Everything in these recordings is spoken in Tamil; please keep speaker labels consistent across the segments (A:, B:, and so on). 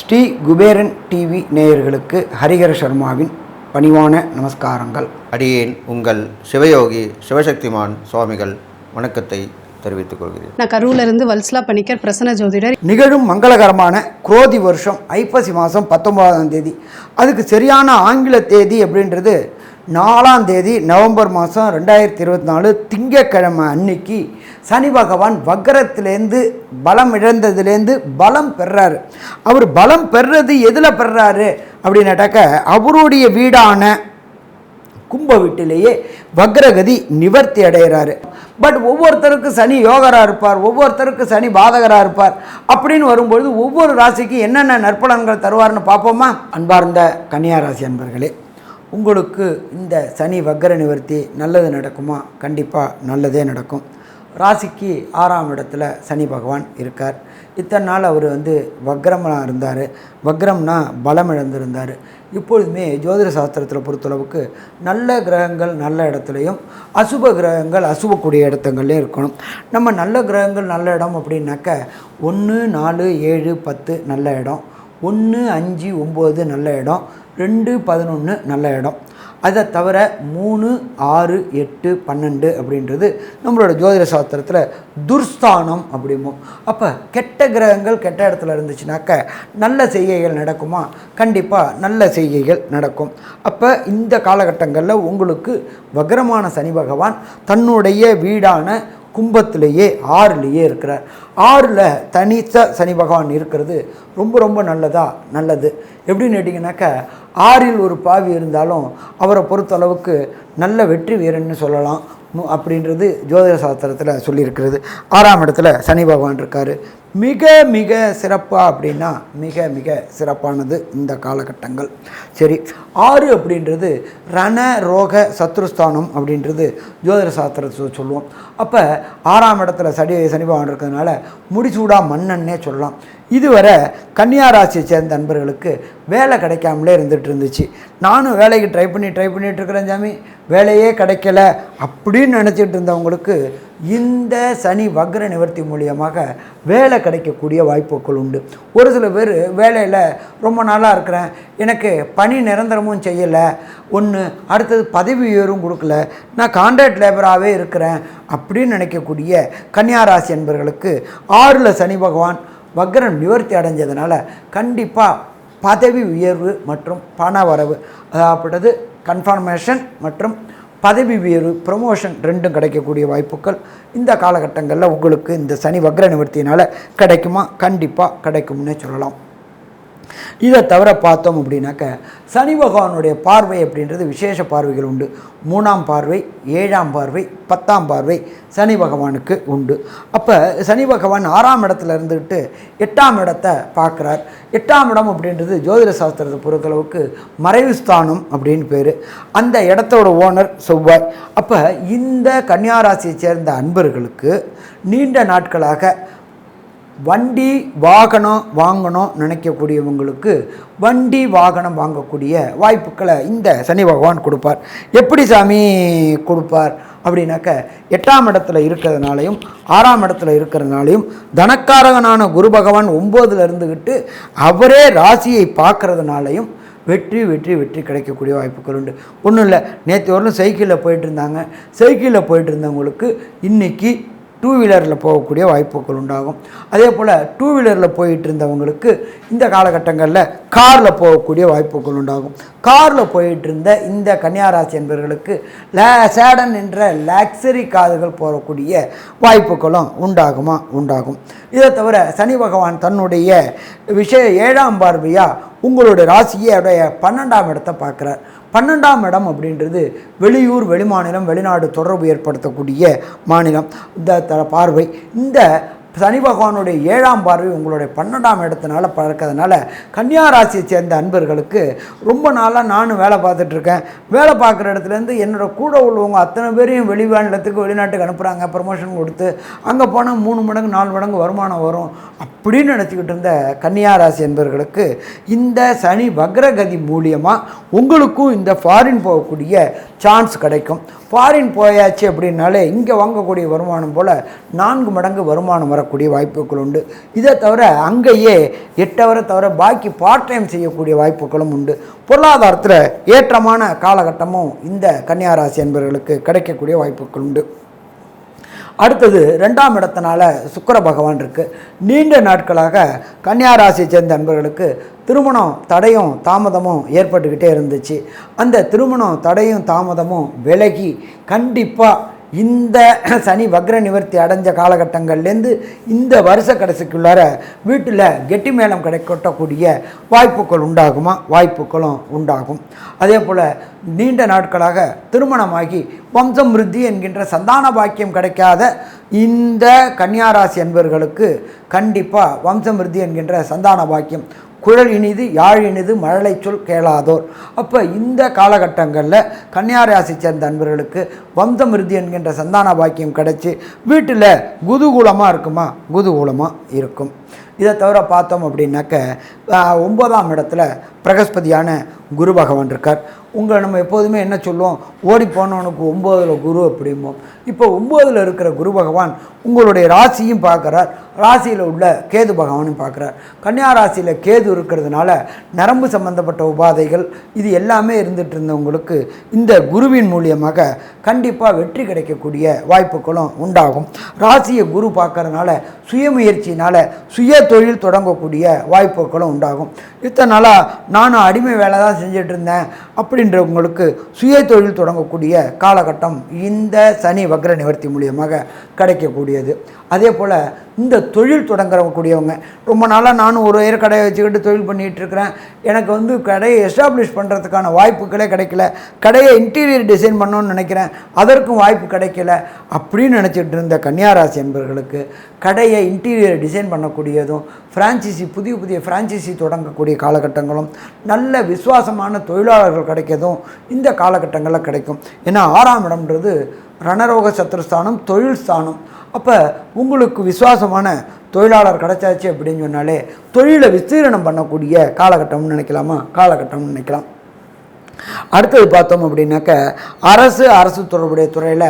A: ஸ்ரீ குபேரன் டிவி நேயர்களுக்கு ஹரிஹர சர்மாவின் பணிவான நமஸ்காரங்கள்.
B: அடியேன் உங்கள் சிவயோகி சிவசக்திமான் சுவாமிகள் வணக்கத்தை தெரிவித்துக் கொள்கிறேன்.
C: நான் கரூர்ல இருந்து வல்சலா பணிக்கர் பிரசன்ன ஜோதிடர்.
A: நிகழும் மங்களகரமான குரோதி வருஷம் ஐப்பசி மாதம் பத்தொன்பதாம் தேதி. அதுக்கு சரியான ஆங்கில தேதி அப்படின்றது நாலாம் தேதி நவம்பர் மாதம் ரெண்டாயிரத்தி இருபத்தி நாலு திங்கக்கிழமை அன்னைக்கு சனி பகவான் வக்கரத்துலேருந்து பலம் இழந்ததுலேருந்து பலம் பெறாரு. அவர் பலம் பெறுறது எதில் பெறாரு? அப்படின்னாட்டாக்க அவருடைய வீடான கும்ப வீட்டிலேயே வக்ரகதி நிவர்த்தி அடைகிறாரு. பட் ஒவ்வொருத்தருக்கு சனி யோகராக இருப்பார் ஒவ்வொருத்தருக்கு சனி பாதகராக இருப்பார் அப்படின்னு வரும்பொழுது ஒவ்வொரு ராசிக்கு என்னென்ன நற்பலன்கள் தருவார்னு பார்ப்போமா? அன்பார்ந்த கன்னியா ராசி அன்பர்களே. உங்களுக்கு இந்த சனி வக்ர நிவர்த்தி நல்லது நடக்குமா? கண்டிப்பாக நல்லதே நடக்கும். ராசிக்கு ஆறாம் இடத்துல சனி பகவான் இருக்கார். இத்தனை நாள் அவர் வந்து வக்ரமாக இருந்தார். வக்ரம்னா பலம் இழந்திருந்தார். இப்பொழுதுமே ஜோதிட சாஸ்திரத்தில் பொறுத்தளவுக்கு நல்ல கிரகங்கள் நல்ல இடத்துலையும் அசுப கிரகங்கள் அசுபக்கூடிய இடத்துங்கள்லையும் இருக்கணும். நம்ம நல்ல கிரகங்கள் நல்ல இடம் அப்படின்னாக்க ஒன்று நாலு ஏழு பத்து நல்ல இடம். ஒன்று அஞ்சு ஒம்பது நல்ல இடம். ரெண்டு பதினொன்று நல்ல இடம். அதை தவிர மூணு ஆறு எட்டு பன்னெண்டு அப்படின்றது நம்மளோட ஜோதிட சாஸ்திரத்தில் துர்ஸ்தானம் அப்படிம்போம். அப்போ கெட்ட கிரகங்கள் கெட்ட இடத்துல இருந்துச்சுனாக்க நல்ல செய்கைகள் நடக்குமா? கண்டிப்பாக நல்ல செய்கைகள் நடக்கும். அப்போ இந்த காலகட்டங்களில் உங்களுக்கு வக்ரமான சனி பகவான் தன்னுடைய வீடான கும்பத்திலேயே ஆறுலேயே இருக்கிறார். ஆறில் தனித்த சனி பகவான் இருக்கிறது. ரொம்ப ரொம்ப நல்லதா? நல்லது. எப்படின்னு கேட்டிங்கனாக்கா ஆறில் ஒரு பாவி இருந்தாலும் அவரை பொறுத்தளவுக்கு நல்ல வெற்றி வீரன்னு சொல்லலாம். அப்படின்றது ஜோதிட சாஸ்திரத்தில் சொல்லியிருக்கிறது. ஆறாம் இடத்துல சனி பகவான் இருக்கார். மிக மிக சிறப்பாக அப்படின்னா மிக மிக சிறப்பானது இந்த காலகட்டங்கள். சரி ஆறு அப்படின்றது ரண ரோக சத்ருஸ்தானம் அப்படின்றது ஜோதிட சாஸ்திரத்தை சொல்லுவோம். அப்போ ஆறாம் இடத்துல சனி சனி பகவான் இருக்கிறதுனால முடிசூடா மன்னன்னே சொல்லலாம். இதுவரை கன்னியாராசியை சேர்ந்த நண்பர்களுக்கு வேலை கிடைக்காமலே இருந்துகிட்டு இருந்துச்சு. நானும் வேலைக்கு ட்ரை பண்ணி ட்ரை பண்ணிகிட்டு இருக்கிறேன் சாமி. வேலையே கிடைக்கல அப்படின்னு நினச்சிட்டு இருந்தவங்களுக்கு இந்த சனி வக்ர நிவர்த்தி மூலியமாக வேலை கிடைக்கக்கூடிய வாய்ப்புகள் உண்டு. ஒரு சில பேர் வேலையில் ரொம்ப நாளாக இருக்கிறேன் எனக்கு பணி நிரந்தரமும் செய்யலை ஒன்று அடுத்தது பதவி உயர்வும் கொடுக்கல நான் கான்ட்ராக்ட் லேபராகவே இருக்கிறேன் அப்படின்னு நினைக்கக்கூடிய கன்னியாராசி என்பர்களுக்கு ஆறில் சனி பகவான் வக்ரம் நிவர்த்தி அடைஞ்சதுனால கண்டிப்பாக பதவி உயர்வு மற்றும் பண வரவு அதாவது கன்ஃபர்மேஷன் மற்றும் பதவி உயர்வு ப்ரொமோஷன் ரெண்டும் கிடைக்கக்கூடிய வாய்ப்புகள் இந்த காலகட்டங்களில் உங்களுக்கு இந்த சனி வக்ர நிவர்த்தியினால் கிடைக்குமா? கண்டிப்பாக கிடைக்கும்னே சொல்லலாம். இதை தவிர பார்த்தோம் அப்படின்னாக்க சனி பகவானுடைய பார்வை அப்படின்றது விசேஷ பார்வைகள் உண்டு. மூணாம் பார்வை ஏழாம் பார்வை பத்தாம் பார்வை சனி பகவானுக்கு உண்டு. அப்போ சனி பகவான் ஆறாம் இடத்துல இருந்துக்கிட்டு எட்டாம் இடத்தை பார்க்குறார். எட்டாம் இடம் அப்படின்றது ஜோதிட சாஸ்திரத்தை பொறுத்தளவுக்கு மறைவு ஸ்தானம் அப்படின்னு பேர். அந்த இடத்தோட ஓனர் செவ்வாய். அப்போ இந்த கன்னியாராசியை சேர்ந்த அன்பர்களுக்கு நீண்ட நாட்களாக வண்டி வாகனம் வாங்கணும் நினைக்கக்கூடியவங்களுக்கு வண்டி வாகனம் வாங்கக்கூடிய வாய்ப்புகளை இந்த சனி பகவான் கொடுப்பார். எப்படி சாமி கொடுப்பார்? அப்படின்னாக்க எட்டாம் இடத்துல இருக்கிறதுனாலையும் ஆறாம் இடத்துல இருக்கிறதுனாலையும் தனக்காரகனான குரு பகவான் ஒம்போதில் இருந்துக்கிட்டு அவரே ராசியை பார்க்கறதுனாலையும் வெற்றி வெற்றி வெற்றி கிடைக்கக்கூடிய வாய்ப்புகள் உண்டு. ஒன்றும் இல்லை நேற்று வரலும் சைக்கிளில் போயிட்டு இருந்தாங்க. சைக்கிளில் போயிட்டு இருந்தவங்களுக்கு இன்றைக்கி டூ வீலரில் போகக்கூடிய வாய்ப்புகள் உண்டாகும். அதே போல் டூ வீலரில் போயிட்டு இருந்தவங்களுக்கு இந்த காலகட்டங்களில் காரில் போகக்கூடிய வாய்ப்புகள் உண்டாகும். காரில் போயிட்டு இருந்த இந்த கன்னியாராசி என்பவர்களுக்கு லே சேடன் என்ற லக்ஸரி காதுகள் போகக்கூடிய வாய்ப்புகளும் உண்டாகுமா? உண்டாகும். இதை தவிர சனி பகவான் தன்னுடைய விஷய ஏழாம் பார்வையாக உங்களுடைய ராசியோடைய பன்னெண்டாம் இடத்தை பார்க்குறார். பன்னெண்டாம் இடம் அப்படின்றது வெளியூர் வெளிமாநிலம் வெளிநாடு தொடர்பு ஏற்படுத்தக்கூடிய மாநிலம். இந்த பார்வை இந்த சனி பகவானுடைய ஏழாம் பார்வை உங்களுடைய பன்னெண்டாம் இடத்தினால பார்க்கறதுனால கன்னியா ராசியை சேர்ந்த அன்பர்களுக்கு ரொம்ப நாளாக நானும் வேலை பார்த்துட்ருக்கேன் வேலை பார்க்குற இடத்துலேருந்து என்னோடய கூட உள்ளவங்க அத்தனை பேரையும் வெளிவான இடத்துக்கு வெளிநாட்டுக்கு அனுப்புகிறாங்க ப்ரமோஷன் கொடுத்து. அங்கே போனால் மூணு மடங்கு நாலு மடங்கு வருமானம் வரும் அப்படின்னு நினச்சிக்கிட்டு இருந்த கன்னியா ராசி என்பவர்களுக்கு இந்த சனி வக்ரகதி மூலியமாக உங்களுக்கும் இந்த ஃபாரின் போகக்கூடிய சான்ஸ் கிடைக்கும். ஃபாரின் போயாச்சு அப்படின்னாலே இங்கே வாங்கக்கூடிய வருமானம் போல் நான்கு மடங்கு வருமானம் வரக்கூடிய வாய்ப்புகள் உண்டு. இதை தவிர அங்கேயே எட்டவரை தவிர பாக்கி பார்ட் டைம் செய்யக்கூடிய வாய்ப்புகளும் உண்டு. பொருளாதாரத்தில் ஏற்றமான காலகட்டமும் இந்த கன்னியாராசி என்பவர்களுக்கு கிடைக்கக்கூடிய வாய்ப்புகள் உண்டு. அடுத்தது ரெண்டாம் இடத்தினால சுக்கர பகவான் இருக்குது நீண்ட நாட்களாக கன்னியாராசியை சேர்ந்த நண்பர்களுக்கு திருமணம் தடையும் தாமதமும் ஏற்பட்டுக்கிட்டே இருந்துச்சு. அந்த திருமணம் தடையும் தாமதமும் விலகி கண்டிப்பாக இந்த சனி வக்ர நிவர்த்தி அடைஞ்ச காலகட்டங்கள்லேருந்து இந்த வருஷ கடைசிக்குள்ளார வீட்டில் கெட்டி மேளம் கிடைக்கட்டக்கூடிய வாய்ப்புகள் உண்டாகுமா? வாய்ப்புகளும் உண்டாகும். அதே போல் நீண்ட நாட்களாக திருமணமாகி வம்சம் விருத்தி என்கின்ற சந்தான பாக்கியம் கிடைக்காத இந்த கன்னியாராசி என்பவர்களுக்கு கண்டிப்பாக வம்சம் விருத்தி என்கின்ற சந்தான பாக்கியம் குழல் இனிது யாழ் இனிது மழலை சொல் கேளாதோர். அப்போ இந்த காலகட்டங்களில் கன்னியாராசி சேர்ந்த அன்பர்களுக்கு வம்சம் என்கின்ற சந்தான பாக்கியம் கிடச்சி வீட்டில் குதூகூலமாக இருக்குமா? குதூகூலமாக இருக்கும். இதை தவிர பார்த்தோம் அப்படின்னாக்க ஒன்பதாம் இடத்துல பிரகஸ்பதியான குரு பகவான் இருக்கார். உங்களை நம்ம எப்போதுமே என்ன சொல்லுவோம்? ஓடி போனவனுக்கு ஒம்போதில் குரு அப்படிம்போம். இப்போ ஒம்போதில் இருக்கிற குரு பகவான் உங்களுடைய ராசியும் பார்க்குறார். ராசியில் உள்ள கேது பகவானும் பார்க்குறார். கன்னியா ராசியில் கேது இருக்கிறதுனால நரம்பு சம்பந்தப்பட்ட உபாதைகள் இது எல்லாமே இருந்துகிட்டு இருந்தவங்களுக்கு இந்த குருவின் மூலியமாக கண்டிப்பாக வெற்றி கிடைக்கக்கூடிய வாய்ப்புகளும் உண்டாகும். ராசியை குரு பார்க்கறதுனால சுயமுயற்சியினால் சுய தொழில் தொடங்கக்கூடிய வாய்ப்புகளும் உண்டாகும். இத்தனை நாளாக நானும் அடிமை வேலை தான் செஞ்சுட்டு இருந்தேன் அப்படின்றவங்களுக்கு சுய தொழில் தொடங்கக்கூடிய காலகட்டம் இந்த சனி வக்ர நிவர்த்தி மூலியமாக கிடைக்கக்கூடியது. அதே போல் இந்த தொழில் தொடங்குறக்கூடியவங்க ரொம்ப நாளாக நானும் ஒரு உயர் கடையை வச்சுக்கிட்டு தொழில் பண்ணிகிட்ருக்கிறேன். எனக்கு வந்து கடையை எஸ்டாப்ளிஷ் பண்ணுறதுக்கான வாய்ப்புகளே கிடைக்கல. கடையை இன்டீரியர் டிசைன் பண்ணணும்னு நினைக்கிறேன். அதற்கும் வாய்ப்பு கிடைக்கல. அப்படின்னு நினச்சிட்டு இருந்த கன்னியாராசி என்பவர்களுக்கு கடையை இன்டீரியர் டிசைன் பண்ணக்கூடியதும் ஃப்ரான்ச்சைசி புதிய புதிய ஃப்ரான்ச்சைசி தொடங்கக்கூடிய காலகட்டங்களும் நல்ல விசுவாசமான தொழிலாளர்கள் கிடைக்கிறதும் இந்த காலகட்டங்களில் கிடைக்கும். ஏன்னா ஆறாம் இடம்ன்றது ரணரோக சத்ருஸ்தானம் தொழில் ஸ்தானம். அப்போ உங்களுக்கு விசுவாசமான தொழிலாளர் கிடைச்சாச்சு அப்படின்னு சொன்னாலே தொழிலை விஸ்தீரணம் பண்ணக்கூடிய காலகட்டம்னு நினைக்கலாமா? காலகட்டம்னு நினைக்கலாம். அடுத்தது பார்த்தோம் அப்படின்னாக்க அரசு அரசு தொடர்புடைய துறையில்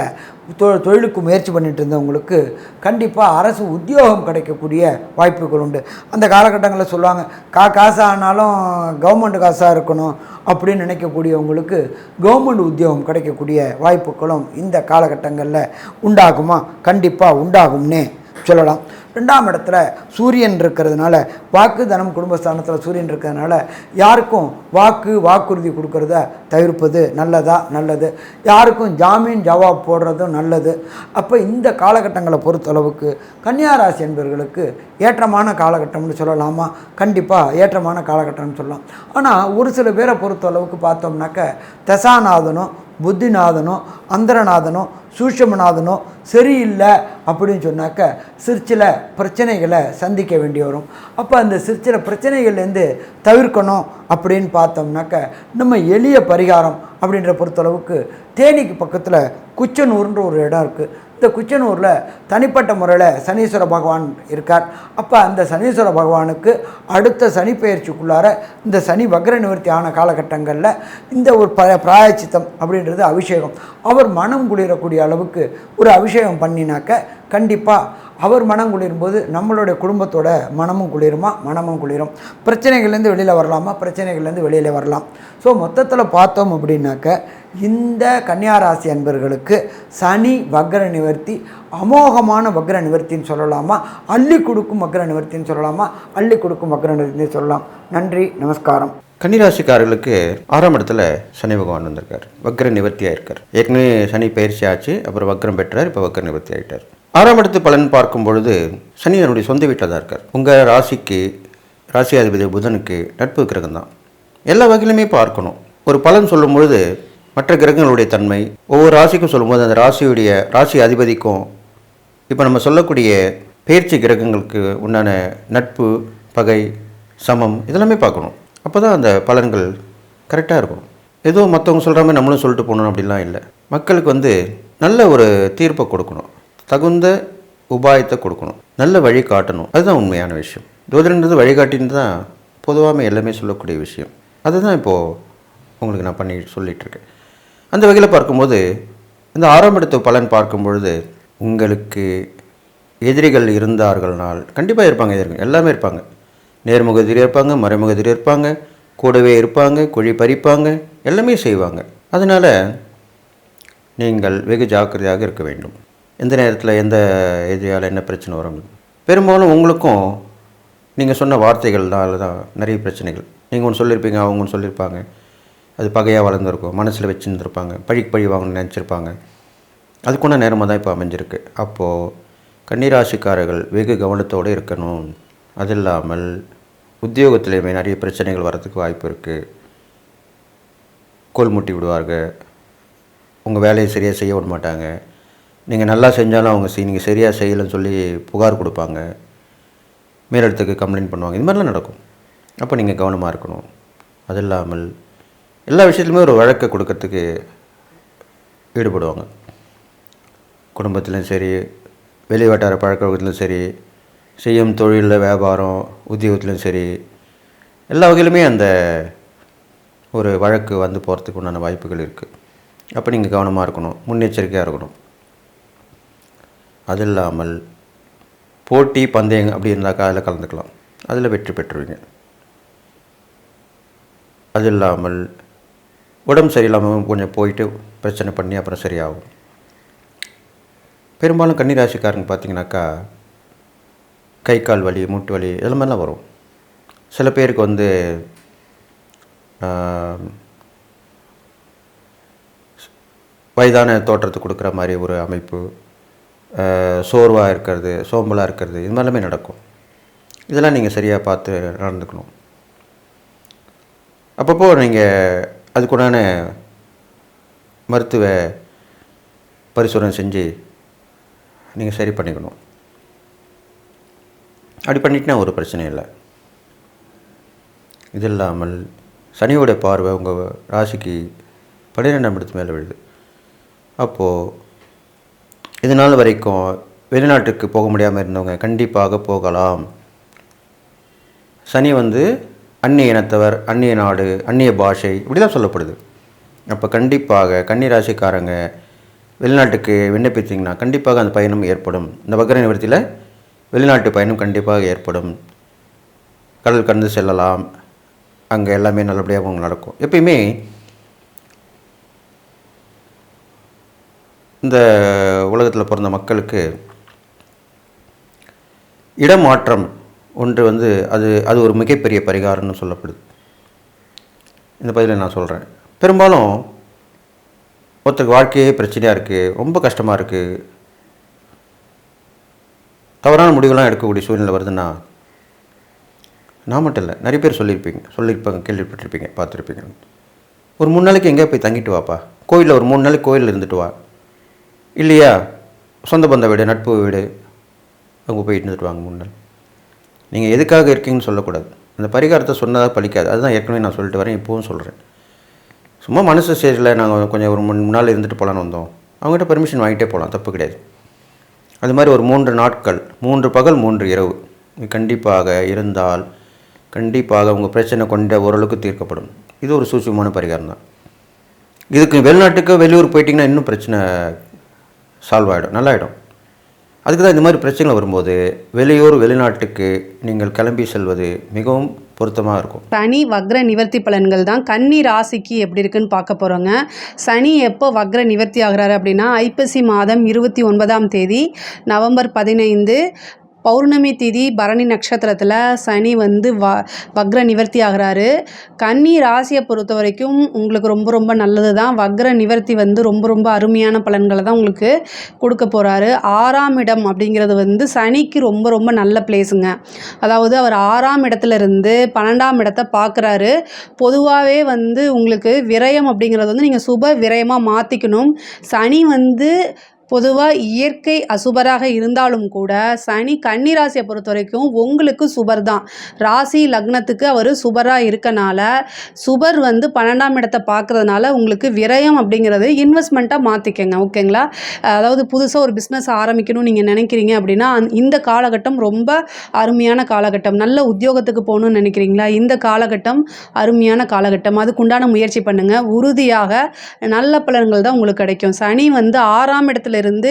A: தொழிலுக்கு முயற்சி பண்ணிட்டு இருந்தவங்களுக்கு கண்டிப்பாக அரசு உத்தியோகம் கிடைக்கக்கூடிய வாய்ப்புகள் உண்டு. அந்த காலகட்டங்களில் சொல்லுவாங்க கா காசு ஆனாலும் கவர்மெண்ட் காசாக இருக்கணும் அப்படின்னு நினைக்கக்கூடியவங்களுக்கு கவர்மெண்ட் உத்தியோகம் கிடைக்கக்கூடிய வாய்ப்புகளும் இந்த காலகட்டங்களில் உண்டாகுமா? கண்டிப்பாக உண்டாகும்னே சொல்லலாம். ரெண்டாம் இடத்துல சூரியன் இருக்கிறதுனால வாக்கு தனம் குடும்பஸ்தானத்தில் சூரியன் இருக்கிறதுனால யாருக்கும் வாக்கு வாக்குறுதி கொடுக்கறத தவிர்ப்பது நல்லதா? நல்லது. யாருக்கும் ஜாமீன் ஜவாப் போடுறதும் நல்லது. அப்போ இந்த காலகட்டங்களை பொறுத்தளவுக்கு கன்னியாராசி என்பவர்களுக்கு ஏற்றமான காலகட்டம்னு சொல்லலாமா? கண்டிப்பாக ஏற்றமான காலகட்டம்னு சொல்லலாம். ஆனால் ஒரு சில பேரை பொறுத்தளவுக்கு பார்த்தோம்னாக்க தசாநாதனும் புத்திநாதனும் அந்தரநாதனும் சூஷமநாதனும் சரியில்லை அப்படின்னு சொன்னாக்க சிற்சில பிரச்சனைகளை சந்திக்க வேண்டி வரும். அப்போ அந்த சிற்சில பிரச்சனைகள்லேருந்து தவிர்க்கணும் அப்படின்னு பார்த்தோம்னாக்க நம்ம எளிய பரிகாரம் அப்படின்ற பொறுத்தளவுக்கு தேனிக்கு பக்கத்தில் குச்சனூர்ன்ற ஒரு இடம் இருக்குது இந்த குச்சனூரில் தனிப்பட்ட முறையில் சனீஸ்வர பகவான் இருக்கார். அப்போ அந்த சனீஸ்வர பகவானுக்கு அடுத்த சனி பயிற்சிக்குள்ளார இந்த சனி வக்ர நிவர்த்தி ஆன காலகட்டங்களில் இந்த ஒரு ப பிராயச்சித்தம் அப்படின்றது அபிஷேகம். அவர் மனம் குளிரக்கூடிய அளவுக்கு ஒரு அபிஷேகம் பண்ணினாக்க கண்டிப்பாக அவர் மனம் குளிரும்போது நம்மளுடைய குடும்பத்தோட மனமும் குளிருமா? மனமும் குளிரும். பிரச்சனைகள்லேருந்து வெளியில் வரலாமா? பிரச்சனைகள்லேருந்து வெளியில் வரலாம். ஸோ மொத்தத்தில் பார்த்தோம் அப்படின்னாக்க இந்த கன்னியாராசி அன்பர்களுக்கு சனி வக்ர நிவர்த்தி அமோகமான வக்ர நிவர்த்தின்னு சொல்லலாமா? அள்ளி கொடுக்கும் வக்ர நிவர்த்தின்னு சொல்லலாமா? அள்ளி கொடுக்கும் வக்ர நிவர்த்தின்னு சொல்லலாம். நன்றி நமஸ்காரம்.
B: கன்னிராசிக்காரர்களுக்கு ஆறாம் இடத்துல சனி பகவான் வந்திருக்கார். வக்ர நிவர்த்தியாக இருக்கார். ஏற்கனவே சனி பயிற்சி ஆச்சு அப்புறம் வக்ரம் பெற்றார் இப்போ வக்ர நிவர்த்தி ஆகிட்டார் ஆறாம் இடத்து பலன் பார்க்கும் பொழுது சனி என்னுடைய சொந்த வீட்டில் தான் இருக்கார். உங்கள் ராசிக்கு ராசியாதிபதி புதனுக்கு நட்பு கிரகம் தான். எல்லா வகையிலுமே பார்க்கணும். ஒரு பலன் சொல்லும் பொழுது மற்ற கிரகங்களுடைய தன்மை ஒவ்வொரு ராசிக்கும் சொல்லும்போது அந்த ராசியுடைய ராசி அதிபதிக்கும் இப்போ நம்ம சொல்லக்கூடிய பயிற்சி கிரகங்களுக்கு உண்டான நட்பு பகை சமம் இதெல்லாமே பார்க்கணும். அப்போ தான் அந்த பலன்கள் கரெக்டாக இருக்கும் ஏதோ மற்றவங்க சொல்கிற மாதிரி நம்மளும் சொல்லிட்டு போகணும் அப்படிலாம் இல்லை. மக்களுக்கு வந்து நல்ல ஒரு தீர்ப்பை கொடுக்கணும். தகுந்த உபாயத்தை கொடுக்கணும். நல்ல வழி காட்டணும். அதுதான் உண்மையான விஷயம். ஜோதிடன்றது வழிகாட்டின்னு தான் பொதுவாக எல்லாமே சொல்லக்கூடிய விஷயம். அதுதான் இப்போது உங்களுக்கு நான் பண்ணி சொல்லிகிட்ருக்கேன் அந்த வகையில் பார்க்கும்போது இந்த ஆறாம் இடத்து பலன் பார்க்கும் பொழுது உங்களுக்கு எதிரிகள் இருந்தார்கள்னால் கண்டிப்பாக இருப்பாங்க எதிரிகள். எல்லாமே இருப்பாங்க. நேர்முக எதிரி இருப்பாங்க மறைமுக எதிரி இருப்பாங்க கூடவே இருப்பாங்க குழி பறிப்பாங்க எல்லாமே செய்வாங்க. அதனால் நீங்கள் வெகு ஜாக்கிரதையாக இருக்க வேண்டும். எந்த நேரத்தில் எந்த எதிரியால் என்ன பிரச்சனை வரும்? பெரும்பாலும் உங்களுக்கும் நீங்கள் சொன்ன வார்த்தைகள் தான் நிறைய பிரச்சனைகள். நீங்கள் ஒன்று சொல்லியிருப்பீங்க அவங்க ஒன்று சொல்லியிருப்பாங்க அது பகையாக வளர்ந்துருக்கும் மனசில் வச்சுருந்துருப்பாங்க பழிக்கு பழி வாங்கணும்னு நினச்சிருப்பாங்க. அதுக்குள்ள நேரமாக தான் இப்போ அமைஞ்சிருக்கு. அப்போது கன்னிராசிக்காரர்கள் வெகு கவனத்தோடு இருக்கணும். அது இல்லாமல் உத்தியோகத்திலையுமே நிறைய பிரச்சனைகள் வர்றதுக்கு வாய்ப்பு இருக்குது கோல் முட்டி விடுவார்கள். உங்கள் வேலையை சரியாக செய்ய விட மாட்டாங்க. நீங்கள் நல்லா செஞ்சாலும் அவங்க செய் நீங்கள் சரியாக செய்யலைன்னு சொல்லி புகார் கொடுப்பாங்க. மேலிடத்துக்கு கம்ப்ளைண்ட் பண்ணுவாங்க. இது மாதிரிலாம் நடக்கும். அப்போ நீங்கள் கவனமாக இருக்கணும். அது இல்லாமல் எல்லா விஷயத்துலையுமே ஒரு வழக்கை கொடுக்கறதுக்கு ஈடுபடுவாங்க. குடும்பத்திலும் சரி வெளிவட்டார பழக்க வழக்கத்திலும் சரி செய்யும் தொழிலில் வியாபாரம் உத்தியோகத்திலும் சரி எல்லா வகையிலுமே அந்த ஒரு வழக்கு வந்து போகிறதுக்கு உண்டான வாய்ப்புகள் இருக்குது அப்போ நீங்கள் கவனமாக இருக்கணும். முன்னெச்சரிக்கையாக இருக்கணும். அது இல்லாமல் போட்டி பந்தயம் அப்படி இருந்தாக்கா அதில் கலந்துக்கலாம். அதில் வெற்றி பெற்றுவீங்க அது இல்லாமல் உடம்பு சரியில்லாமல் கொஞ்சம் போயிட்டு பிரச்சனை பண்ணி அப்புறம் சரியாகும். பெரும்பாலும் கன்னிராசிக்காரங்க பார்த்தீங்கன்னாக்கா கை கால் வலி மூட்டு வலி இதெல்லாம் மாதிரிலாம் வரும். சில பேருக்கு வந்து வயதான தோற்றத்தை கொடுக்குற மாதிரி ஒரு அமைப்பு சோர்வாக இருக்கிறது சோம்பலாக இருக்கிறது இது மாதிரிலாமே நடக்கும். இதெல்லாம் நீங்கள் சரியாக பார்த்து நடந்துக்கணும். அப்பப்போ நீங்கள் அதுக்குண்டான மருத்துவ பரிசோதனை செஞ்சு நீங்கள் சரி பண்ணிக்கணும். அப்படி பண்ணிட்டுனா ஒரு பிரச்சனையும் இல்லை. இது இல்லாமல் சனியோட பார்வை உங்கள் ராசிக்கு பன்னிரெண்டாம் இடத்து மேலே விழுது. அப்போது இது நாள் வரைக்கும் வெளிநாட்டுக்கு போக முடியாமல் இருந்தவங்க கண்டிப்பாக போகலாம். சனி வந்து அந்நிய இனத்தவர் அந்நிய நாடு அந்நிய பாஷை இப்படி தான் சொல்லப்படுது. அப்போ கண்டிப்பாக கன்னி ராசிக்காரங்க வெளிநாட்டுக்கு விண்ணப்பித்தீங்கன்னா கண்டிப்பாக அந்த பயணம் ஏற்படும். இந்த வக்கர நிவர்த்தியில் வெளிநாட்டு பயணம் கண்டிப்பாக ஏற்படும். கடல் கடந்து செல்லலாம். அங்கே எல்லாமே நல்லபடியாக உங்களுக்கு நடக்கும். எப்பயுமே இந்த உலகத்தில் பிறந்த மக்களுக்கு இடமாற்றம் ஒன்று வந்து அது அது ஒரு மிகப்பெரிய பரிகாரம்னு சொல்லப்படுது. இந்த பதிலை நான் சொல்கிறேன் பெரும்பாலும் ஒருத்தருக்கு வாழ்க்கையே பிரச்சனையாக இருக்குது ரொம்ப கஷ்டமாக இருக்குது தவறான முடிவுலாம் எடுக்கக்கூடிய சூழ்நிலை வருதுன்னா நான் மட்டும் இல்லை நிறைய பேர் சொல்லியிருப்பீங்க சொல்லியிருப்பாங்க கேள்விப்பட்டிருப்பீங்க பார்த்துருப்பீங்க. ஒரு மூணு நாளைக்கு எங்கேயா போய் தங்கிட்டு வாப்பா. கோயிலில் ஒரு மூணு நாளைக்கு கோயிலில் இருந்துட்டு வா. இல்லையா? சொந்த பந்த வீடு நட்பு வீடு அவங்க போய் இருந்துட்டு வாங்க மூணு நீங்கள் எதுக்காக இருக்கீங்கன்னு சொல்லக்கூடாது. அந்த பரிகாரத்தை சொன்னதாக பழிக்காது. அதுதான் ஏற்கனவே நான் சொல்லிட்டு வரேன் இப்போவும் சொல்கிறேன் சும்மா மனசு ஸ்டேஜில் நாங்கள் கொஞ்சம் ஒரு மூணு நாள் இருந்துட்டு போகலான்னு வந்தோம். அவங்ககிட்ட பெர்மிஷன் வாங்கிட்டே போகலாம் தப்பு கிடையாது. அது மாதிரி ஒரு மூன்று நாட்கள் மூன்று பகல் மூன்று இரவு. கண்டிப்பாக இருந்தால் கண்டிப்பாக உங்கள் பிரச்சனை கொண்ட ஓரளவுக்கு தீர்க்கப்படும். இது ஒரு சூட்சமான பரிகாரம் தான். இதுக்கு வெளிநாட்டுக்கு வெளியூர் போயிட்டிங்கன்னா இன்னும் பிரச்சனை சால்வ் ஆகிடும் நல்லாயிடும். அதுக்கு தான் இந்த மாதிரி பிரச்சனைகள் வரும்போது வெளியூர் வெளிநாட்டுக்கு நீங்கள் கிளம்பி செல்வது மிகவும் பொருத்தமாக இருக்கும்.
C: சனி வக்ர நிவர்த்தி பலன்கள் தான். கன்னி ராசிக்கு எப்படி இருக்குன்னு பார்க்க போகிறோங்க சனி எப்போ வக்ர நிவர்த்தி ஆகிறாரு அப்படின்னா ஐப்பசி மாதம் இருபத்தி ஒன்பதாம் தேதி நவம்பர் பதினைந்து பௌர்ணமி திதி பரணி நட்சத்திரத்தில் சனி வந்து வ வக்ர நிவர்த்தி ஆகுறாரு. கன்னி ராசியை பொறுத்த வரைக்கும் உங்களுக்கு ரொம்ப ரொம்ப நல்லது தான் வக்ர நிவர்த்தி வந்து ரொம்ப ரொம்ப அருமையான பலன்களை தான் உங்களுக்கு கொடுக்க போகிறாரு ஆறாம் இடம் அப்படிங்கிறது வந்து சனிக்கு ரொம்ப ரொம்ப நல்ல பிளேஸுங்க அதாவது அவர் ஆறாம் இடத்துல இருந்து பன்னெண்டாம் இடத்தை பார்க்குறாரு. பொதுவாகவே வந்து உங்களுக்கு விரயம் அப்படிங்கிறது வந்து நீங்கள் சுப விரயமாக மாற்றிக்கணும் சனி வந்து பொதுவாக இயற்கை அசுபராக இருந்தாலும் கூட சனி கன்னிராசியை பொறுத்த வரைக்கும் உங்களுக்கு சுபர் தான் ராசி லக்னத்துக்கு அவர் சுபராக இருக்கனால சுபர் வந்து பன்னெண்டாம் இடத்தை பார்க்கறதுனால உங்களுக்கு விரயம் அப்படிங்கிறது இன்வெஸ்ட்மெண்ட்டாக மாற்றிக்கங்க ஓகேங்களா? அதாவது புதுசாக ஒரு பிஸ்னஸ் ஆரம்பிக்கணும்னு நீங்கள் நினைக்கிறீங்க அப்படின்னா இந்த காலகட்டம் ரொம்ப அருமையான காலகட்டம். நல்ல உத்தியோகத்துக்கு போகணும்னு நினைக்கிறீங்களா? இந்த காலகட்டம் அருமையான காலகட்டம். அதுக்குண்டான முயற்சி பண்ணுங்கள் உறுதியாக நல்ல பலன்கள் தான் உங்களுக்கு கிடைக்கும். சனி வந்து ஆறாம் இடத்துல இருந்து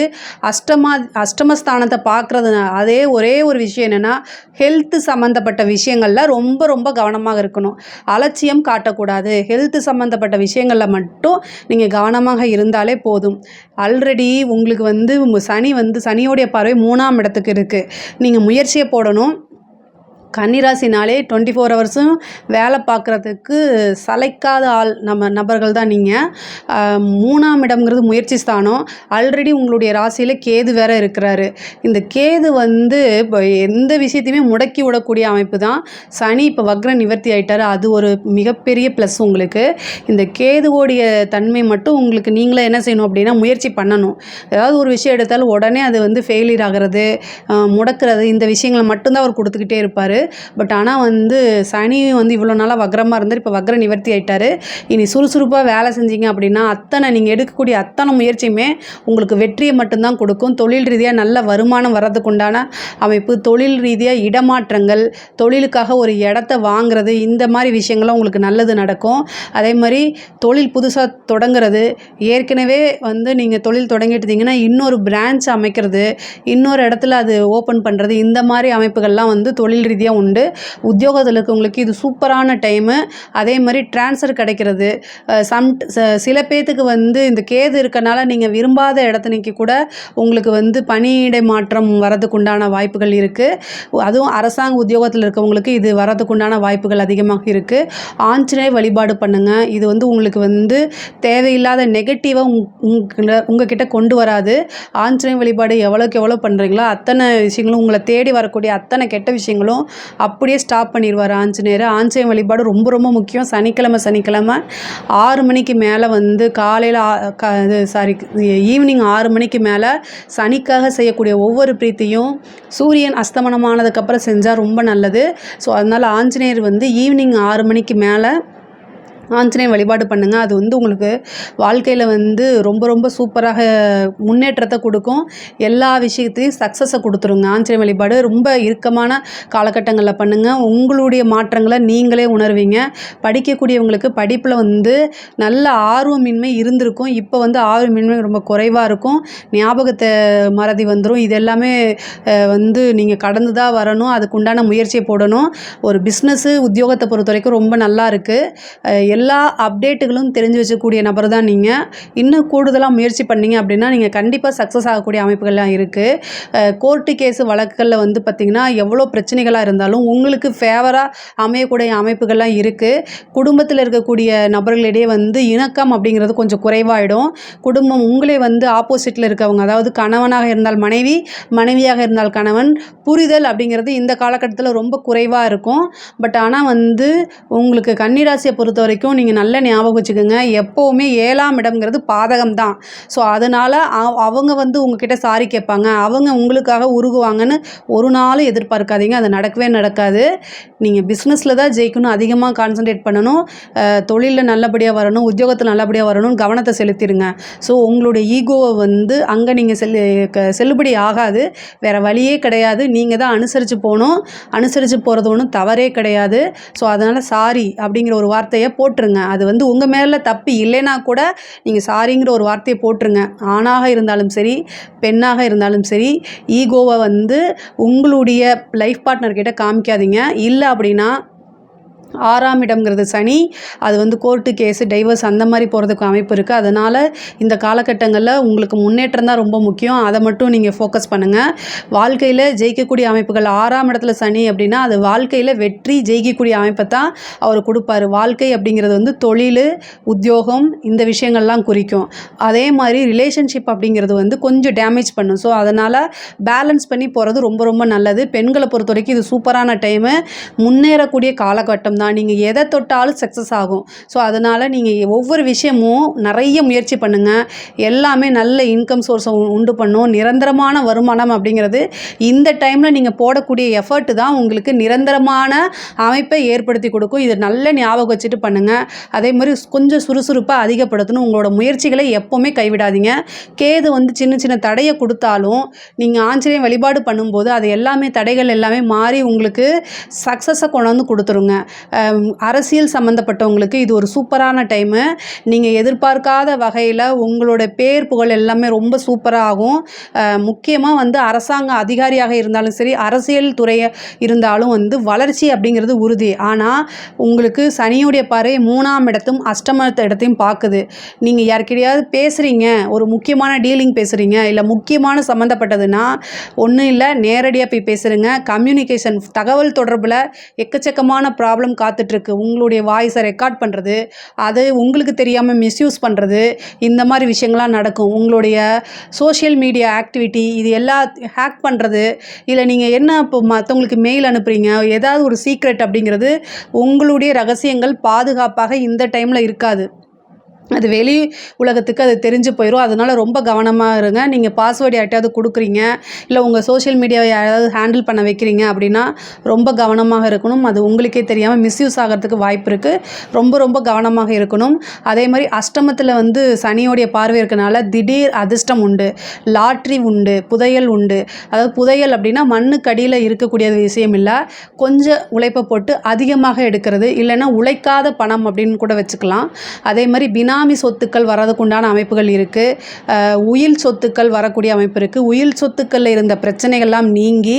C: அஷ்டமா அஷ்டமஸ்தானத்தை பார்க்குறது அதே ஒரே ஒரு விஷயம் என்னென்னா ஹெல்த்து சம்மந்தப்பட்ட விஷயங்களில் ரொம்ப ரொம்ப கவனமாக இருக்கணும். அலட்சியம் காட்டக்கூடாது. ஹெல்த்து சம்மந்தப்பட்ட விஷயங்களில் மட்டும் நீங்கள் கவனமாக இருந்தாலே போதும். ஆல்ரெடி உங்களுக்கு வந்து உங்கள் சனி வந்து சனியோடைய பார்வை மூணாம் இடத்துக்கு இருக்குது நீங்கள் முயற்சியை போடணும். கன்னிராசினாலே டுவெண்ட்டி ஃபோர் ஹவர்ஸும் வேலை பார்க்குறதுக்கு சளைக்காத ஆள் நம்ம நபர்கள் தான் நீங்கள் மூணாம் இடம்ங்கிறது முயற்சி ஸ்தானம். ஆல்ரெடி உங்களுடைய ராசியில் கேது வேற இருக்கிறாரு. இந்த கேது வந்து இப்போ எந்த விஷயத்தையுமே முடக்கி விடக்கூடிய அமைப்பு தான். சனி இப்போ வக்ர நிவர்த்தி ஆயிட்டாரு. அது ஒரு மிகப்பெரிய ப்ளஸ் உங்களுக்கு. இந்த கேதுவோடைய தன்மை மட்டும் உங்களுக்கு நீங்களே என்ன செய்யணும் அப்படின்னா முயற்சி பண்ணணும். ஏதாவது ஒரு விஷயம் எடுத்தாலும் உடனே அது வந்து ஃபெயிலியர் ஆகிறது முடக்கிறது இந்த விஷயங்களை மட்டும்தான் அவர் கொடுத்துக்கிட்டே இருப்பார். பட் ஆனால் வந்து சனி வந்து இவ்வளோ நாளாக வக்ரமாக இருந்தார். இப்போ வக்ர நிவர்த்தி ஆயிட்டாரு. இனி சுறுசுறுப்பாக வேலை செஞ்சீங்க அப்படின்னா அத்தனை நீங்கள் எடுக்கக்கூடிய அத்தனை முயற்சியுமே உங்களுக்கு வெற்றியை மட்டும்தான் கொடுக்கும். தொழில் ரீதியாக நல்ல வருமானம் வர்றதுக்கு உண்டான அமைப்பு தொழில் ரீதியாக இடமாற்றங்கள் தொழிலுக்காக ஒரு இடத்த வாங்குறது இந்த மாதிரி விஷயங்கள்லாம் உங்களுக்கு நல்லது நடக்கும். அதே மாதிரி தொழில் புதுசாக தொடங்குறது ஏற்கனவே வந்து நீங்கள் தொழில் தொடங்கிட்டீங்கன்னா இன்னொரு பிரான்ச் அமைக்கிறது இன்னொரு இடத்துல அது ஓப்பன் பண்ணுறது இந்த மாதிரி அமைப்புகள்லாம் வந்து தொழில் ரீதியாக உண்டு. உத்தியோகத்தில் இருக்கவங்களுக்கு இது சூப்பரான டைமு அதே மாதிரி ட்ரான்ஸ்ஃபர் கிடைக்கிறது. சம் ச- சில பேர்த்துக்கு வந்து இந்த கேது இருக்கனால நீங்கள் விரும்பாத இடத்துனைக்கு கூட உங்களுக்கு வந்து பணியிடை மாற்றம் வரதுக்கு உண்டான வாய்ப்புகள் இருக்குது அதுவும் அரசாங்க உத்தியோகத்தில் இருக்கவங்களுக்கு இது வரதுக்கு உண்டான வாய்ப்புகள் அதிகமாக இருக்குது ஆஞ்சநேய வழிபாடு பண்ணுங்கள் இது வந்து உங்களுக்கு வந்து தேவையில்லாத நெகட்டிவாக உங்களை உங்ககிட்ட கொண்டு வராது. ஆஞ்சநேய வழிபாடு எவ்வளோக்கு எவ்வளோ பண்ணுறீங்களோ அத்தனை விஷயங்களும் உங்களை தேடி வரக்கூடிய அத்தனை கெட்ட விஷயங்களும் அப்படியே ஸ்டாப் பண்ணிடுவார் ஆஞ்சநேயர் ஆஞ்சநேய வழிபாடு ரொம்ப ரொம்ப முக்கியம். சனிக்கிழமை சனிக்கிழமை ஆறு மணிக்கு மேலே வந்து காலையில் இது சாரி ஈவினிங் ஆறு மணிக்கு மேலே சனிக்காக செய்யக்கூடிய ஒவ்வொரு பிரீத்தியும் சூரியன் அஸ்தமனமானதுக்கப்புறம் செஞ்சால் ரொம்ப நல்லது. ஸோ அதனால் ஆஞ்சநேயர் வந்து ஈவினிங் ஆறு மணிக்கு மேலே ஆஞ்சநேயர் வழிபாடு பண்ணுங்கள் அது வந்து உங்களுக்கு வாழ்க்கையில் வந்து ரொம்ப ரொம்ப சூப்பராக முன்னேற்றத்தை கொடுக்கும். எல்லா விஷயத்தையும் சக்ஸஸை கொடுத்துருங்க. ஆஞ்சநேயர் வழிபாடு ரொம்ப இறுக்கமான காலகட்டங்களில் பண்ணுங்கள் உங்களுடைய மாற்றங்களை நீங்களே உணர்வீங்க. படிக்கக்கூடியவங்களுக்கு படிப்பில் வந்து நல்ல ஆர்வமின்மை இருந்திருக்கும். இப்போ வந்து ஆர்வமின்மை ரொம்ப குறைவாக இருக்கும். ஞாபகத்தை மறதி வந்துடும் இது எல்லாமே வந்து நீங்கள் கடந்து தான் வரணும். அதுக்குண்டான முயற்சியை போடணும். ஒரு பிஸ்னஸ்ஸு உத்தியோகத்தை பொறுத்த வரைக்கும் ரொம்ப நல்லா இருக்குது எல்லா அப்டேட்டுகளும் தெரிஞ்சு வச்சக்கூடிய நபர் தான் நீங்கள் இன்னும் கூடுதலாக முயற்சி பண்ணீங்க அப்படின்னா நீங்கள் கண்டிப்பாக சக்ஸஸ் ஆகக்கூடிய அமைப்புகள்லாம் இருக்குது கோர்ட்டு கேஸு வழக்குகளில் வந்து பார்த்திங்கன்னா எவ்வளோ பிரச்சனைகளாக இருந்தாலும் உங்களுக்கு ஃபேவராக அமையக்கூடிய அமைப்புகள்லாம் இருக்குது குடும்பத்தில் இருக்கக்கூடிய நபர்களிடையே வந்து இணக்கம் அப்படிங்கிறது கொஞ்சம் குறைவாயிடும். குடும்பம் உங்களே வந்து ஆப்போசிட்டில் இருக்கவங்க அதாவது கணவனாக இருந்தால் மனைவி மனைவியாக இருந்தால் கணவன் புரிதல் அப்படிங்கிறது இந்த காலகட்டத்தில் ரொம்ப குறைவாக இருக்கும். பட் ஆனால் வந்து உங்களுக்கு கன்னிராசியை பொறுத்த வரைக்கும் நீங்கள் நல்ல ஞாபகம் வச்சுக்கோங்க. எப்போவுமே ஏழாம் இடம்ங்கிறது பாதகம் தான் ஸோ அதனால் அவங்க வந்து உங்ககிட்ட சாரி கேட்பாங்க. அவங்க உங்களுக்காக உருகுவாங்கன்னு ஒரு நாளும் எதிர்பார்க்காதீங்க. அது நடக்கவே நடக்காது. நீங்கள் பிஸ்னஸில் தான் ஜெயிக்கணும் அதிகமாக கான்சன்ட்ரேட் பண்ணணும். தொழிலில் நல்லபடியாக வரணும் உத்தியோகத்தில் நல்லபடியாக வரணும் கவனத்தை செலுத்திடுங்க. ஸோ உங்களுடைய ஈகோவை வந்து அங்கே நீங்கள் செல்லு க செல்லுபடி ஆகாது. வேறு வழியே கிடையாது. நீங்கள் தான் அனுசரித்து போகணும். அனுசரித்து போகிறது ஒன்றும் தவறே கிடையாது. ஸோ அதனால் சாரி அப்படிங்கிற ஒரு வார்த்தையை போட்டு போட்டுருங்க. அது வந்து உங்கள் மேலே தப்பு இல்லைன்னா கூட நீங்கள் சாரிங்கிற ஒரு வார்த்தையை போட்டுருங்க. ஆணாக இருந்தாலும் சரி பெண்ணாக இருந்தாலும் சரி ஈகோவை வந்து உங்களுடைய லைஃப் பார்ட்னர்கிட்ட காமிக்காதீங்க. இல்லை அப்படின்னா ஆறாம் இடம்ங்கிறது சனி அது வந்து கோர்ட்டு கேஸு டைவர்ஸ் அந்த மாதிரி போகிறதுக்கு அமைப்பு இருக்குது அதனால் இந்த காலகட்டங்களில் உங்களுக்கு முன்னேற்றம் தான் ரொம்ப முக்கியம். அதை மட்டும் நீங்கள் ஃபோக்கஸ் பண்ணுங்கள் வாழ்க்கையில் ஜெயிக்கக்கூடிய அமைப்புகள் ஆறாம் இடத்துல சனி அப்படின்னா அது வாழ்க்கையில் வெற்றி ஜெயிக்கக்கூடிய அமைப்பை தான் அவர் கொடுப்பாரு. வாழ்க்கை அப்படிங்கிறது வந்து தொழில் உத்தியோகம் இந்த விஷயங்கள்லாம் குறிக்கும். அதே மாதிரி ரிலேஷன்ஷிப் அப்படிங்கிறது வந்து கொஞ்சம் டேமேஜ் பண்ணும். ஸோ அதனால் பேலன்ஸ் பண்ணி போகிறது ரொம்ப ரொம்ப நல்லது. பெண்களை பொறுத்த வரைக்கும் இது சூப்பரான டைமு முன்னேறக்கூடிய காலகட்டம் தான். நீங்கள் எதை தொட்டாலும் சக்ஸஸ் ஆகும். ஸோ அதனால் நீங்கள் ஒவ்வொரு விஷயமும் நிறைய முயற்சி பண்ணுங்கள் எல்லாமே நல்ல இன்கம் சோர்ஸை உண்டு பண்ணும். நிரந்தரமான வருமானம் அப்படிங்கிறது இந்த டைமில் நீங்கள் போடக்கூடிய எஃபர்ட் தான் உங்களுக்கு நிரந்தரமான அமைப்பை ஏற்படுத்தி கொடுக்கும். இது நல்ல ஞாபகம் வச்சுட்டு பண்ணுங்கள் அதே மாதிரி கொஞ்சம் சுறுசுறுப்பாக அதிகப்படுத்தணும். உங்களோட முயற்சிகளை எப்போவுமே கைவிடாதீங்க. கேது வந்து சின்ன சின்ன தடையை கொடுத்தாலும் நீங்கள் ஆஞ்சநேயம் வழிபாடு பண்ணும்போது அது எல்லாமே தடைகள் எல்லாமே மாறி உங்களுக்கு சக்ஸஸை கொண்டு வந்து கொடுத்துருங்க. அரசியல் சம்மந்தப்பட்டவங்களுக்கு இது ஒரு சூப்பரான டைமு நீங்கள் எதிர்பார்க்காத வகையில் உங்களோட பேர் புகழ் எல்லாமே ரொம்ப சூப்பராகும் முக்கியமாக வந்து அரசாங்க அதிகாரியாக இருந்தாலும் சரி அரசியல் துறையை இருந்தாலும் வந்து வளர்ச்சி அப்படிங்கிறது உறுதி. ஆனால் உங்களுக்கு சனியுடைய பாறை மூணாம் இடத்தும் அஷ்டமத்த இடத்தையும் பார்க்குது. நீங்கள் யாருக்கிடையாவது பேசுகிறீங்க ஒரு முக்கியமான டீலிங் பேசுகிறீங்க இல்லை முக்கியமான சம்மந்தப்பட்டதுன்னா ஒன்றும் இல்லை நேரடியாக போய் பேசுகிறீங்க கம்யூனிகேஷன் தகவல் தொடர்பில் எக்கச்சக்கமான ப்ராப்ளம் காத்துட்ருக்கு. உங்களுடைய வாய்ஸை ரெக்கார்ட் பண்ணுறது அது உங்களுக்கு தெரியாமல் மிஸ்யூஸ் பண்ணுறது இந்த மாதிரி விஷயங்கள்லாம் நடக்கும். உங்களுடைய சோஷியல் மீடியா ஆக்டிவிட்டி இது எல்லா ஹேக் பண்ணுறது இல்லை நீங்கள் என்ன இப்போ மற்றவங்களுக்கு மெயில் அனுப்புகிறீங்க ஏதாவது ஒரு சீக்ரெட் அப்படிங்கிறது உங்களுடைய ரகசியங்கள் பாதுகாப்பாக இந்த டைமில் இருக்காது. அது வெளி உலகத்துக்கு அது தெரிஞ்சு போயிடும் அதனால் ரொம்ப கவனமாக இருங்க. நீங்கள் பாஸ்வேர்டு யார்ட்டையாவது கொடுக்குறீங்க இல்லை உங்கள் சோஷியல் மீடியாவை யாராவது ஹேண்டில் பண்ண வைக்கிறீங்க அப்படின்னா ரொம்ப கவனமாக இருக்கணும். அது உங்களுக்கே தெரியாமல் மிஸ்யூஸ் ஆகிறதுக்கு வாய்ப்பு இருக்குது ரொம்ப ரொம்ப கவனமாக இருக்கணும். அதே மாதிரி அஷ்டமத்தில் வந்து சனியோடைய பார்வை இருக்கனால திடீர் அதிர்ஷ்டம் உண்டு. லாட்ரி உண்டு புதையல் உண்டு. அதாவது புதையல் அப்படின்னா மண்ணுக்கு அடியில் இருக்கக்கூடிய விஷயம் இல்லை. கொஞ்சம் உழைப்பை போட்டு அதிகமாக எடுக்கிறது இல்லைன்னா உழைக்காத பணம் அப்படின்னு கூட வச்சுக்கலாம். அதே மாதிரி பினா பினாமி சொத்துக்கள் வர்றதுக்குண்டான அமைப்புகள் இருக்குது உயில் சொத்துக்கள் வரக்கூடிய அமைப்பு இருக்குது உயில் சொத்துக்களில் இருந்த பிரச்சனைகள்லாம் நீங்கி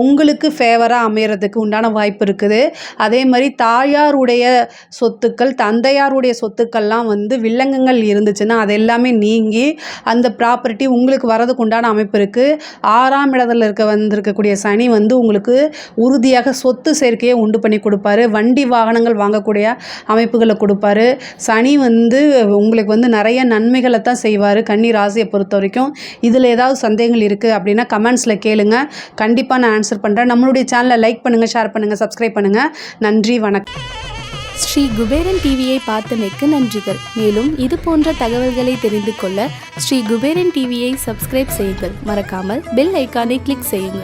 C: உங்களுக்கு ஃபேவராக அமையறதுக்கு உண்டான வாய்ப்பு இருக்குது. அதே மாதிரி தாயாருடைய சொத்துக்கள் தந்தையாருடைய சொத்துக்கள்லாம் வந்து வில்லங்கங்கள் இருந்துச்சுன்னா அது எல்லாமே நீங்கி அந்த ப்ராப்பர்ட்டி உங்களுக்கு வரதுக்கு உண்டான அமைப்பு இருக்குது ஆறாம் இடத்துல இருக்க வந்திருக்கக்கூடிய சனி வந்து உங்களுக்கு உறுதியாக சொத்து சேர்க்கையை உண்டு பண்ணி கொடுப்பாரு. வண்டி வாகனங்கள் வாங்கக்கூடிய அமைப்புகளை கொடுப்பாரு. சனி வந்து உங்களுக்கு வந்து நிறைய நன்மைகளை தான் செய்வார் கன்னி ராசியை பொறுத்த வரைக்கும். இதில் ஏதாவது சந்தேகங்கள் இருக்குது அப்படின்னா கமெண்ட்ஸில் கேளுங்க. கண்டிப்பாக நான் ஆன்சர் பண்ணுறேன் நம்மளுடைய சேனலை லைக் பண்ணுங்கள் ஷேர் பண்ணுங்கள் சப்ஸ்கிரைப் பண்ணுங்கள் நன்றி வணக்கம்.
D: ஸ்ரீ குபேரன் டிவியை பார்த்தமைக்கு நன்றிகள். மேலும் இது போன்ற தகவல்களை தெரிந்து கொள்ள ஸ்ரீ குபேரன் டிவியை சப்ஸ்கிரைப் செய்யுங்கள். மறக்காமல் பெல் ஐக்கானை கிளிக் செய்யுங்கள்.